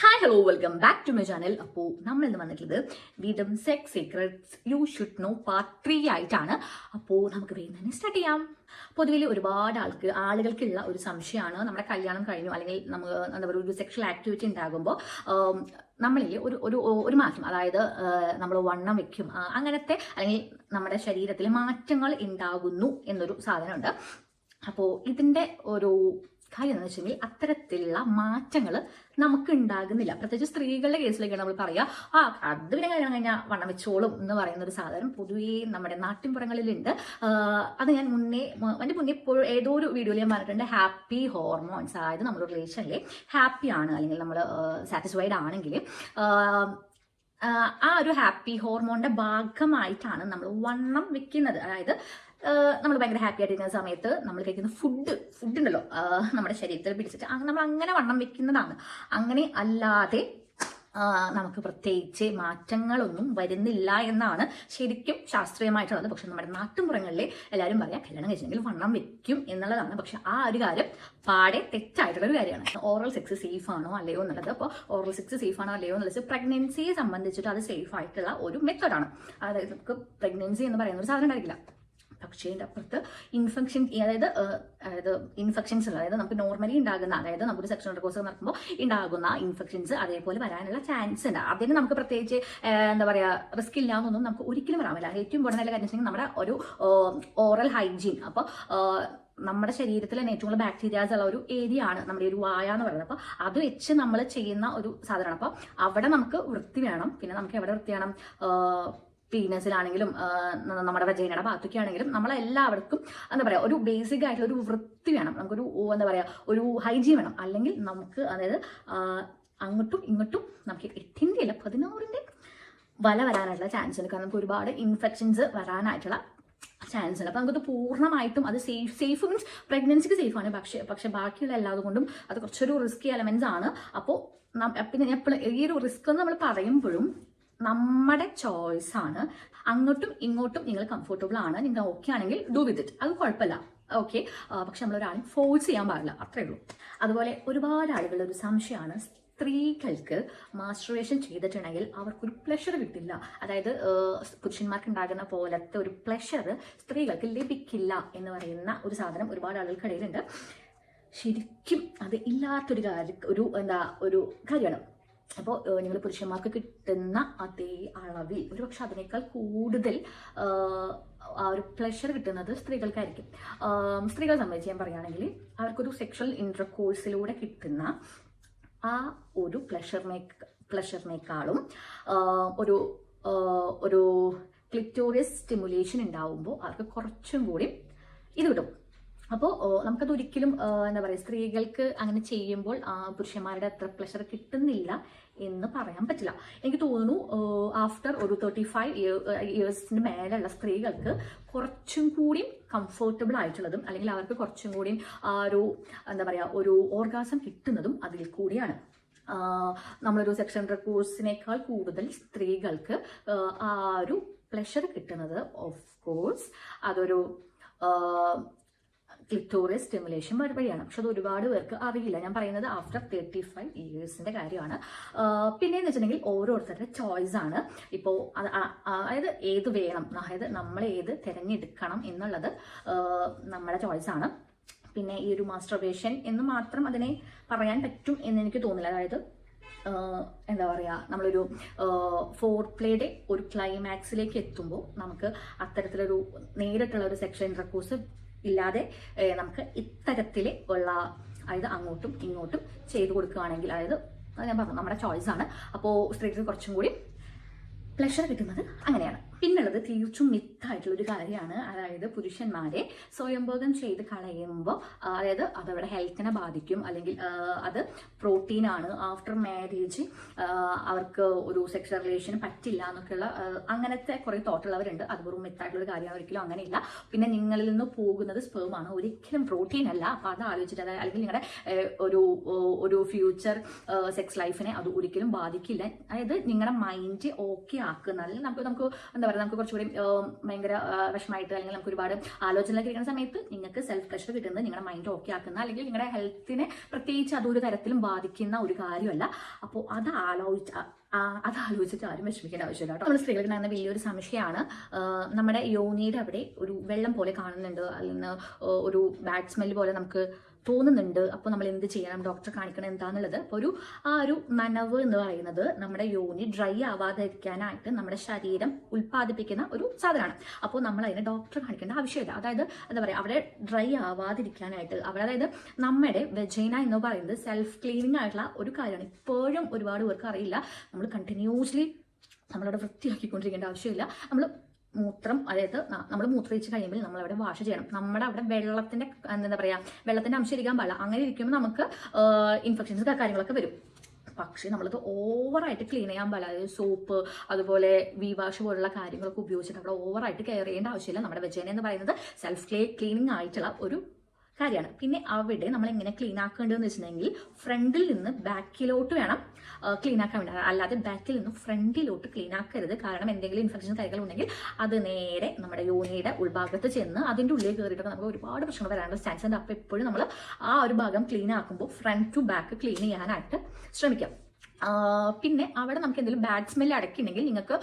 Hi hello welcome back to my channel അപ്പോൾ നമ്മൾ ഇന്ന് വന്നിട്ടുള്ളത് വീണ്ടും sex secrets you should know part three ആയിട്ടാണ്. അപ്പോൾ നമുക്ക് വേഗം തന്നെ സ്റ്റാർട്ട് ചെയ്യാം. പൊതുവിൽ ഒരുപാട് ആൾക്ക് ആളുകൾക്കുള്ള ഒരു സംശയമാണ്. നമ്മുടെ കല്യാണം കഴിഞ്ഞു അല്ലെങ്കിൽ നമ്മൾ എന്താ പറയുക ഒരു സെക്ഷൽ ആക്ടിവിറ്റി ഉണ്ടാകുമ്പോൾ നമ്മളിൽ ഒരു ഒരു ഒരു മാറ്റം അതായത് നമ്മൾ വണ്ണം വെക്കും അങ്ങനത്തെ അല്ലെങ്കിൽ നമ്മുടെ ശരീരത്തിൽ മാറ്റങ്ങൾ ഉണ്ടാകുന്നു എന്നൊരു സാധനമുണ്ട്. അപ്പോൾ ഇതിന്റെ ഒരു കാര്യം എന്ന് വെച്ചെങ്കിൽ അത്തരത്തിലുള്ള മാറ്റങ്ങൾ നമുക്ക് ഉണ്ടാകുന്നില്ല പ്രത്യേകിച്ച് സ്ത്രീകളുടെ കേസിലേക്ക് നമ്മൾ പറയാ ആ അത് പിന്നെ കല്യാണം കഴിഞ്ഞാൽ വണ്ണം വെച്ചോളും എന്ന് പറയുന്ന ഒരു സാധനം പൊതുവേ നമ്മുടെ നാട്ടിൻപുറങ്ങളിലുണ്ട്. അത് ഞാൻ മുന്നേ എന്റെ മുന്നേ ഇപ്പോൾ ഏതോ ഒരു വീഡിയോയിൽ ഞാൻ പറഞ്ഞിട്ടുണ്ട് ഹാപ്പി ഹോർമോൺസ്. അതായത് നമ്മുടെ റിലേഷനിൽ ഹാപ്പി ആണ് അല്ലെങ്കിൽ നമ്മൾ സാറ്റിസ്ഫൈഡ് ആണെങ്കിൽ ആ ഒരു ഹാപ്പി ഹോർമോണിന്റെ ഭാഗമായിട്ടാണ് നമ്മൾ വണ്ണം വെക്കുന്നത്. അതായത് നമ്മൾ ഭയങ്കര ഹാപ്പി ആയിട്ടിരിക്കുന്ന സമയത്ത് നമ്മൾ കഴിക്കുന്ന ഫുഡ് ഫുഡ് ഉണ്ടല്ലോ നമ്മുടെ ശരീരത്തിൽ പിടിച്ചിട്ട് നമ്മൾ അങ്ങനെ വണ്ണം വെക്കുന്നതാണ്. അങ്ങനെ അല്ലാതെ നമുക്ക് പ്രത്യേകിച്ച് മാറ്റങ്ങളൊന്നും വരുന്നില്ല എന്നാണ് ശരിക്കും ശാസ്ത്രീയമായിട്ടുള്ളത്. പക്ഷെ നമ്മുടെ നാട്ടുമ്പുറങ്ങളിലെ എല്ലാവരും പറയാം കല്യാണം കഴിച്ചെങ്കിൽ വണ്ണം വെക്കും എന്നുള്ളതാണ്. പക്ഷെ ആ ഒരു കാര്യം പാടെ തെറ്റായിട്ടുള്ള ഒരു കാര്യമാണ് ഓറൽ സെക്സ് സേഫ് ആണോ അല്ലയോ എന്നുള്ളത് അപ്പോൾ ഓറൽ സെക്സ് സേഫ് ആണോ അല്ലയോ എന്നുള്ളത് പ്രഗ്നൻസിയെ സംബന്ധിച്ചിട്ട് അത് സേഫ് ആയിട്ടുള്ള ഒരു മെത്തേഡാണ് അതായത് നമുക്ക് പ്രഗ്നൻസി എന്ന് പറയുന്ന ഒരു സാധനം ഉണ്ടായിരിക്കില്ല. പക്ഷേ ഇതിന്റെ അപ്പുറത്ത് ഇൻഫെക്ഷൻ അതായത് അതായത് ഇൻഫെക്ഷൻസ് അതായത് നമുക്ക് നോർമലി ഉണ്ടാകുന്ന അതായത് നമുക്ക് സെക്ഷൻ കോഴ്സ് നടക്കുമ്പോൾ ഉണ്ടാകുന്ന ഇൻഫെക്ഷൻസ് അതേപോലെ വരാനുള്ള ചാൻസ് ഉണ്ട്. അതിന് നമുക്ക് പ്രത്യേകിച്ച് എന്താ പറയുക റിസ്ക് ഇല്ലാന്നൊന്നും നമുക്ക് ഒരിക്കലും പറയാമല്ല ഏറ്റവും ഇമ്പോർട്ടന്റ് കാര്യം നമ്മുടെ ഒരു ഓറൽ ഹൈജീൻ അപ്പോൾ നമ്മുടെ ശരീരത്തിൽ തന്നെ ഏറ്റവും കൂടുതൽ ബാക്ടീരിയാസ് ഉള്ള ഒരു ഏരിയ ആണ് നമ്മുടെ ഒരു വായ എന്ന് പറയുന്നത്. അപ്പോൾ അത് വെച്ച് നമ്മൾ ചെയ്യുന്ന ഒരു സാധനമാണ്. അപ്പോൾ അവിടെ നമുക്ക് വൃത്തി വേണം. പിന്നെ നമുക്ക് എവിടെ വൃത്തി വേണം പീനസിലാണെങ്കിലും നമ്മുടെ വജൈനയുടെ ഭാഗത്തൊക്കെ ആണെങ്കിലും നമ്മളെല്ലാവർക്കും എന്താ പറയുക ഒരു ബേസിക് ആയിട്ടുള്ള ഒരു വൃത്തി വേണം. നമുക്കൊരു എന്താ പറയുക ഒരു ഹൈജീൻ വേണം. അല്ലെങ്കിൽ നമുക്ക് അതായത് അങ്ങോട്ടും ഇങ്ങോട്ടും നമുക്ക് എട്ടിന്റെ അല്ല പതിനാറിന്റെ വല വരാനായിട്ടുള്ള ചാൻസ് ഉണ്ട്. കാരണം നമുക്ക് ഒരുപാട് ഇൻഫെക്ഷൻസ് വരാനായിട്ടുള്ള ചാൻസ് ഉണ്ട്. അപ്പം നമുക്കത് പൂർണമായിട്ടും അത് സേഫ് സേഫ് മീൻസ് പ്രഗ്നൻസിക്ക് സേഫ് ആണ്. പക്ഷേ പക്ഷെ ബാക്കിയുള്ള എല്ലാതും കൊണ്ടും അത് കുറച്ചൊരു റിസ്കി എലമെൻസ് ആണ്. അപ്പോൾ പിന്നെ എപ്പോഴും ഈ ഒരു റിസ്ക് എന്ന് നമ്മൾ പറയുമ്പോഴും നമ്മുടെ ചോയ്സ് ആണ്. അങ്ങോട്ടും ഇങ്ങോട്ടും നിങ്ങൾ കംഫർട്ടബിൾ ആണ്. നിങ്ങൾ ഓക്കെ ആണെങ്കിൽ ഡു വിത്ത് ഇറ്റ് അത് കുഴപ്പമില്ല. ഓക്കെ പക്ഷെ നമ്മൾ ഒരാളെ ഫോഴ്സ് ചെയ്യാൻ പാടില്ല. അത്രേ ഉള്ളൂ. അതുപോലെ ഒരുപാട് ആളുകളുടെ ഒരു സംശയമാണ് സ്ത്രീകൾക്ക് മാസ്റ്റർവേഷൻ ചെയ്തിട്ടുണ്ടെങ്കിൽ അവർക്കൊരു പ്ലഷർ കിട്ടില്ല. അതായത് പുരുഷന്മാർക്ക് ഉണ്ടാകുന്ന പോലത്തെ ഒരു പ്ലഷർ സ്ത്രീകൾക്ക് ലഭിക്കില്ല എന്ന് പറയുന്ന ഒരു സാധനം ഒരുപാട് ആളുകൾക്കിടയിലുണ്ട്. ശരിക്കും അത് ഇല്ലാത്തൊരു കാര്യം ഒരു എന്താ ഒരു കാര്യമാണ്. അപ്പോൾ നിങ്ങൾ പുരുഷന്മാർക്ക് കിട്ടുന്ന അതേ അളവിൽ ഒരു പക്ഷെ അതിനേക്കാൾ കൂടുതൽ ആ ഒരു പ്ലഷർ കിട്ടുന്നത് സ്ത്രീകൾക്കായിരിക്കും. സ്ത്രീകൾ സ്ത്രീകളെ സംബന്ധിച്ച് ഞാൻ പറയുകയാണെങ്കിൽ അവർക്കൊരു സെക്ഷൽ ഇന്റർകോഴ്സിലൂടെ കിട്ടുന്ന ആ ഒരു പ്ലഷറിനെ പ്ലഷറിനേക്കാളും ഒരു ഒരു ക്ലിറ്റോറിയസ് സ്റ്റിമുലേഷൻ ഉണ്ടാവുമ്പോൾ അവർക്ക് കുറച്ചും കൂടി ഇത് കിട്ടും. അപ്പോൾ നമുക്കത് ഒരിക്കലും എന്താ പറയുക സ്ത്രീകൾക്ക് അങ്ങനെ ചെയ്യുമ്പോൾ പുരുഷന്മാരുടെ അത്ര പ്ലഷർ കിട്ടുന്നില്ല. എന്ന് പറയാൻ പറ്റില്ല. എനിക്ക് തോന്നുന്നു ആഫ്റ്റർ ഒരു തേർട്ടി ഫൈവ് ഇയേഴ്സിന് മേലെയുള്ള സ്ത്രീകൾക്ക് കുറച്ചും കൂടിയും കംഫർട്ടബിൾ ആയിട്ടുള്ളതും അല്ലെങ്കിൽ അവർക്ക് കുറച്ചും കൂടിയും ആ ഒരു എന്താ പറയുക ഒരു ഓർഗാസം കിട്ടുന്നതും അതിൽ കൂടിയാണ്. നമ്മളൊരു സെക്ഷൻ കോഴ്സിനേക്കാൾ കൂടുതൽ സ്ത്രീകൾക്ക് ആ ഒരു പ്ലഷർ കിട്ടുന്നത് ഓഫ് കോഴ്സ് അതൊരു ക്ലിറ്റോറിയസ് സ്റ്റിമുലേഷൻ വഴിയാണ്. പക്ഷെ അത് ഒരുപാട് പേർക്ക് അറിയില്ല. ഞാൻ പറയുന്നത് ആഫ്റ്റർ തേർട്ടി ഫൈവ് ഇയേഴ്സിന്റെ കാര്യമാണ്. പിന്നെ എന്ന് വെച്ചിട്ടുണ്ടെങ്കിൽ ഓരോരുത്തരുടെ ചോയ്സ് ആണ്. ഇപ്പോൾ അതായത് ഏത് വേണം അതായത് നമ്മൾ ഏത് തിരഞ്ഞെടുക്കണം എന്നുള്ളത് നമ്മുടെ ചോയ്സ് ആണ്. പിന്നെ ഈ ഒരു മാസ്റ്റർബേഷൻ എന്ന് മാത്രം അതിനെ പറയാൻ പറ്റും എന്ന് എനിക്ക് തോന്നില്ല അതായത് എന്താ പറയുക നമ്മളൊരു ഫോർ പ്ലേയുടെ ഒരു ക്ലൈമാക്സിലേക്ക് എത്തുമ്പോൾ നമുക്ക് അത്തരത്തിലൊരു നേരിട്ടുള്ള ഒരു സെക്ഷൻ ഇന്റർകോഴ്സ് ഇല്ലാതെ നമുക്ക് ഇത്തരത്തിൽ ഉള്ള അതായത് അങ്ങോട്ടും ഇങ്ങോട്ടും ചെയ്തു കൊടുക്കുകയാണെങ്കിൽ അതായത് ഞാൻ പറഞ്ഞു നമ്മുടെ ചോയ്സ് ആണ്. അപ്പോൾ സ്ത്രീകൾക്ക് കുറച്ചും കൂടി പ്ലഷർ കിട്ടുന്നത് അങ്ങനെയാണ്. പിന്നുള്ളത് തീർച്ചും മിത്തായിട്ടുള്ള ഒരു കാര്യമാണ് അതായത് പുരുഷന്മാരെ സ്വയംഭോഗം ചെയ്ത് കളയുമ്പോൾ അതായത് അതവരുടെ ഹെൽത്തിനെ ബാധിക്കും അല്ലെങ്കിൽ അത് പ്രോട്ടീനാണ് ആഫ്റ്റർ മാരേജ് അവർക്ക് ഒരു സെക്ഷൽ റിലേഷൻ പറ്റില്ല എന്നൊക്കെയുള്ള അങ്ങനത്തെ കുറേ തോട്ടുള്ളവരുണ്ട്. അത് വെറും മിത്തായിട്ടുള്ള ഒരു കാര്യമാണ്. ഒരിക്കലും അങ്ങനെയില്ല. പിന്നെ നിങ്ങളിൽ നിന്ന് പോകുന്നത് സ്പേമാണ് ഒരിക്കലും പ്രോട്ടീൻ അല്ല. അപ്പൊ അത് ആലോചിച്ചിട്ട് അല്ലെങ്കിൽ നിങ്ങളുടെ ഒരു ഒരു ഫ്യൂച്ചർ സെക്സ് ലൈഫിനെ അത് ഒരിക്കലും ബാധിക്കില്ല. അതായത് നിങ്ങളുടെ മൈൻഡ് ഓക്കെ ആക്കുന്ന അല്ലെങ്കിൽ നമുക്ക് നമുക്ക് എന്താ പറയുക നമുക്ക് കുറച്ചുകൂടി ഭയങ്കര വിഷമായിട്ട് അല്ലെങ്കിൽ നമുക്ക് ഒരുപാട് ആലോചനകളൊക്കെ ഇരിക്കുന്ന സമയത്ത് നിങ്ങൾക്ക് സെൽഫ് പ്രഷർ കിട്ടുന്നത് നിങ്ങളുടെ മൈൻഡ് ഓക്കെ ആക്കുന്ന അല്ലെങ്കിൽ നിങ്ങളുടെ ഹെൽത്തിനെ പ്രത്യേകിച്ച് അതൊരു തരത്തിലും ബാധിക്കുന്ന ഒരു കാര്യമല്ല. അപ്പോൾ അത് ആലോചിച്ച അത് ആലോചിച്ചിട്ട് ആരും വിഷമിക്കേണ്ട ആവശ്യമില്ല കേട്ടോ. നമ്മൾ സ്ത്രീകൾക്ക് നടന്ന വലിയൊരു സംശയമാണ് നമ്മുടെ യോനിയുടെ അവിടെ ഒരു വെള്ളം പോലെ കാണുന്നുണ്ട്. അല്ലെങ്കിൽ ഒരു ബാഡ് സ്മെൽ പോലെ നമുക്ക് തോന്നുന്നുണ്ട്. അപ്പോൾ നമ്മൾ എന്ത് ചെയ്യണം? ഡോക്ടറെ കാണിക്കണം എന്താണെന്നുള്ളത് അപ്പോൾ ഒരു ആ ഒരു നനവ് എന്ന് പറയുന്നത് നമ്മുടെ യോനി ഡ്രൈ ആവാതിരിക്കാനായിട്ട് നമ്മുടെ ശരീരം ഉൽപ്പാദിപ്പിക്കുന്ന ഒരു സാധനമാണ്. അപ്പോൾ നമ്മൾ അതിനെ ഡോക്ടറെ കാണിക്കേണ്ട ആവശ്യമില്ല. അതായത് എന്താ പറയുക അവിടെ ഡ്രൈ ആവാതിരിക്കാനായിട്ട് അവിടെ അതായത് നമ്മുടെ വെജൈന എന്ന് പറയുന്നത് സെൽഫ് ക്ലീനിങ് ആയിട്ടുള്ള ഒരു കാര്യമാണ്. ഇപ്പോഴും ഒരുപാട് പേർക്ക് അറിയില്ല. നമ്മൾ കണ്ടിന്യൂസ്ലി നമ്മളവിടെ വൃത്തിയാക്കിക്കൊണ്ടിരിക്കേണ്ട ആവശ്യമില്ല. നമ്മൾ മൂത്രം അതായത് നമ്മൾ മൂത്രയിച്ച് കഴിയുമ്പോൾ നമ്മൾ അവിടെ വാഷ് ചെയ്യണം. നമ്മുടെ അവിടെ വെള്ളത്തിന്റെ എന്താ പറയാ വെള്ളത്തിന്റെ അംശം ഇരിക്കാൻ പാടില്ല. അങ്ങനെ ഇരിക്കുമ്പോൾ നമുക്ക് ഇൻഫെക്ഷൻസ് കാര്യങ്ങളൊക്കെ വരും. പക്ഷേ നമ്മളത് ഓവറായിട്ട് ക്ലീൻ ചെയ്യാൻ പാടില്ല. അതായത് സോപ്പ് അതുപോലെ വി വാഷ് പോലുള്ള കാര്യങ്ങളൊക്കെ ഉപയോഗിച്ചിട്ട് അവിടെ ഓവറായിട്ട് കെയർ ചെയ്യേണ്ട ആവശ്യമില്ല. നമ്മുടെ വെജേന എന്ന് പറയുന്നത് സെൽഫ് ക്ലേ ക്ലീനിങ് ആയിട്ടുള്ള ഒരു കാര്യമാണ്. പിന്നെ അവിടെ നമ്മൾ എങ്ങനെ ക്ലീൻ ആക്കേണ്ടതെന്ന് വെച്ചിട്ടുണ്ടെങ്കിൽ ഫ്രണ്ടിൽ നിന്ന് ബാക്കിലോട്ട് വേണം ക്ലീൻ ആക്കാൻ വേണ്ടി. അല്ലാതെ ബാക്കിൽ നിന്ന് ഫ്രണ്ടിലോട്ട് ക്ലീൻ ആക്കരുത്. കാരണം എന്തെങ്കിലും ഇൻഫെക്ഷൻ കാര്യങ്ങൾ ഉണ്ടെങ്കിൽ അത് നേരെ നമ്മുടെ യോനിയുടെ ഉൾഭാഗത്ത് ചെന്ന് അതിന്റെ ഉള്ളിൽ കയറിയിട്ട് നമുക്ക് ഒരുപാട് പ്രശ്നങ്ങൾ വരാനുള്ള ചാൻസ് ഉണ്ട്. അപ്പോൾ എപ്പോഴും നമ്മൾ ആ ഒരു ഭാഗം ക്ലീൻ ആക്കുമ്പോൾ ഫ്രണ്ട് ടു ബാക്ക് ക്ലീൻ ചെയ്യാനായിട്ട് ശ്രമിക്കാം. പിന്നെ അവിടെ നമുക്ക് എന്തെങ്കിലും ബാഡ് സ്മെൽ അടക്കിയിട്ടുണ്ടെങ്കിൽ നിങ്ങൾക്ക്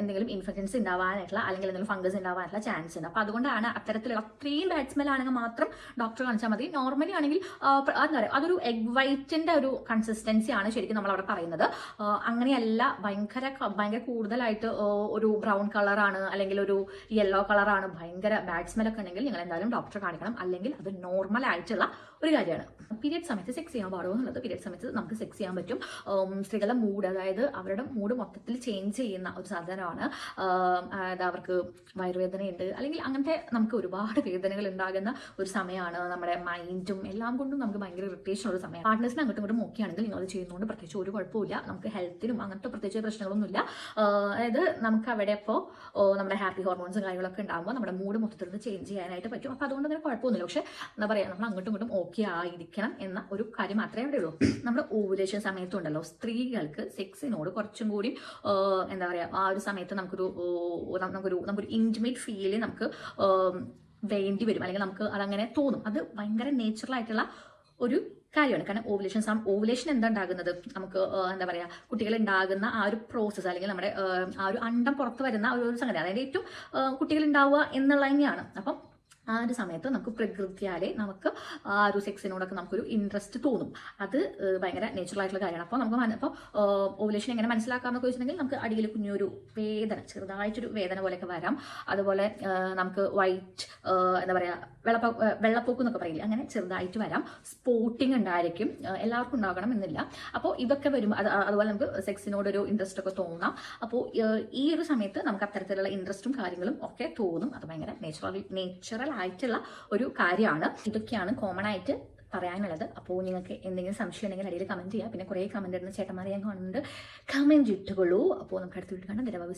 എന്തെങ്കിലും ഇൻഫെക്ഷൻസ് ഉണ്ടാവാനായിട്ടുള്ള അല്ലെങ്കിൽ എന്തെങ്കിലും ഫംഗസ് ഉണ്ടാവാനായിട്ടുള്ള ചാൻസ് ഉണ്ട് അപ്പോൾ അതുകൊണ്ടാണ് അത്തരത്തിലുള്ള അത്രയും ബാഡ് സ്മെൽ ആണെങ്കിൽ മാത്രം ഡോക്ടറെ കാണിച്ചാൽ മതി. നോർമലി ആണെങ്കിൽ എന്താ പറയുക അതൊരു എഗ് വൈറ്റിന്റെ ഒരു കൺസിസ്റ്റൻസി ആണ് ശരിക്കും നമ്മൾ അവിടെ പറയുന്നത്. അങ്ങനെയല്ല ഭയങ്കര ഭയങ്കര കൂടുതലായിട്ട് ഒരു ബ്രൗൺ കളറാണ് അല്ലെങ്കിൽ ഒരു യെല്ലോ കളറാണ് ഭയങ്കര ബാഡ് സ്മെൽ ഒക്കെ ഉണ്ടെങ്കിൽ നിങ്ങൾ എന്തായാലും ഡോക്ടറെ കാണിക്കണം. അല്ലെങ്കിൽ അത് നോർമൽ ആയിട്ടുള്ള ഒരു കാര്യമാണ്. പീരിയഡ് സമയത്ത് സെക്സ് ചെയ്യാൻ പാടുമോ എന്നുള്ളത് പീരിയഡ് സമയത്ത് നമുക്ക് സെക്സ് ചെയ്യാൻ പറ്റും. സ്ത്രീകളുടെ മൂഡ് അതായത് അവരുടെ മൂഡ് മൊത്തത്തിൽ ചേഞ്ച് ചെയ്യുന്ന ഒരു സാധനമാണ്. അതായത് അവർക്ക് വയറുവേദനയുണ്ട്. അല്ലെങ്കിൽ അങ്ങനത്തെ നമുക്ക് ഒരുപാട് വേദനകൾ ഉണ്ടാകുന്ന ഒരു സമയമാണ്. നമ്മുടെ മൈൻഡും എല്ലാം കൊണ്ടും നമുക്ക് ഭയങ്കര ഇറിറ്റേഷൻ ഉള്ള സമയം പാർട്ട്നേഴ്സിനെ അങ്ങോട്ടും ഇങ്ങോട്ടും നോക്കിയാണെങ്കിൽ നിങ്ങൾ ചെയ്യുന്നതുകൊണ്ട് പ്രത്യേകിച്ച് ഒരു കുഴപ്പമില്ല നമുക്ക് ഹെൽത്തിനും അങ്ങനത്തെ പ്രത്യേകിച്ച് പ്രശ്നങ്ങളൊന്നുമില്ല. അതായത് നമുക്ക് അവിടെ ഇപ്പോൾ നമ്മുടെ ഹാപ്പി ഹോർമോൺസും കാര്യങ്ങളൊക്കെ ഉണ്ടാകുമ്പോൾ നമ്മുടെ മൂഡ് മൊത്തത്തിൽ ചേഞ്ച് ചെയ്യാനായിട്ട് പറ്റും. അപ്പോൾ അതുകൊണ്ട് തന്നെ കുഴപ്പമൊന്നുമില്ല. പക്ഷേ എന്താ പറയുക നമ്മൾ അങ്ങോട്ടും ഇങ്ങോട്ടും ഓക്കെ ആയിരിക്കണം എന്ന ഒരു കാര്യം മാത്രമേ അവിടെ ഉള്ളൂ. നമ്മുടെ ഓവുലേഷൻ സമയത്തുണ്ടല്ലോ സ്ത്രീകൾക്ക് സെക്സിനോട് കുറച്ചും കൂടി എന്താ പറയുക ആ ഒരു സമയത്ത് നമുക്കൊരു നമുക്കൊരു നമുക്കൊരു ഇന്റിമേറ്റ് ഫീൽ നമുക്ക് വേണ്ടി വരും. അല്ലെങ്കിൽ നമുക്ക് അതങ്ങനെ തോന്നും. അത് ഭയങ്കര നേച്ചുറൽ ആയിട്ടുള്ള ഒരു കാര്യമാണ്. കാരണം ഓവുലേഷൻ സം ഓവുലേഷൻ എന്താ ഉണ്ടാകുന്നത്? നമുക്ക് എന്താ പറയുക കുട്ടികൾ ഉണ്ടാകുന്ന ആ ഒരു പ്രോസസ്സ് അല്ലെങ്കിൽ നമ്മുടെ ആ, ഒരു അണ്ടം പുറത്ത് വരുന്ന ഒരു സംഗതി. അതായത് ഏറ്റവും കുട്ടികൾ ഉണ്ടാവുക എന്നുള്ള തന്നെയാണ് അപ്പം ആ ഒരു സമയത്ത് നമുക്ക് പ്രകൃതിയാലെ നമുക്ക് ആ ഒരു സെക്സിനോടൊക്കെ നമുക്കൊരു ഇൻട്രസ്റ്റ് തോന്നും. അത് ഭയങ്കര നാച്ചുറൽ ആയിട്ടുള്ള കാര്യമാണ്. അപ്പോൾ നമുക്ക് അപ്പോൾ ഓവുലേഷൻ എങ്ങനെ മനസ്സിലാക്കാമെന്നൊക്കെ വെച്ചിട്ടുണ്ടെങ്കിൽ നമുക്ക് അടിയിൽ കുഞ്ഞൊരു വേദന ചെറുതായിട്ടൊരു വേദന പോലെയൊക്കെ വരാം. അതുപോലെ നമുക്ക് വൈറ്റ് എന്താ പറയുക വെള്ളപ്പ വെള്ളപ്പൊക്കം എന്നൊക്കെ പറയില്ല അങ്ങനെ ചെറുതായിട്ട് വരാം. സ്പോട്ടിങ് ഉണ്ടായിരിക്കും. എല്ലാവർക്കും ഉണ്ടാകണം എന്നില്ല. അപ്പോൾ ഇതൊക്കെ വരും അത് അതുപോലെ നമുക്ക് സെക്സിനോടൊരു ഇൻട്രസ്റ്റ് ഒക്കെ തോന്നാം. അപ്പോൾ ഈ ഒരു സമയത്ത് നമുക്ക് അത്തരത്തിലുള്ള ഇൻട്രസ്റ്റും കാര്യങ്ങളും ഒക്കെ തോന്നും. അത് ഭയങ്കര നേച്ചുറൽ നേച്ചുറൽ ആയിട്ടുള്ള ഒരു കാര്യമാണ്. ഇതൊക്കെയാണ് കോമൺ ആയിട്ട് പറയാനുള്ളത്. അപ്പോൾ നിങ്ങൾക്ക് എന്തെങ്കിലും സംശയം ഉണ്ടെങ്കിൽ അടിയിൽ കമന്റ് ചെയ്യുക പിന്നെ കുറേ കമന്റ് ഇടുന്ന ചേട്ടന്മാരെ ഞാൻ കാണുന്നുണ്ട്. കമന്റ് ഇട്ടുകൊള്ളൂ അപ്പോൾ നമുക്ക് അടുത്ത വീട്ടിൽ കാണാം. നിരവധി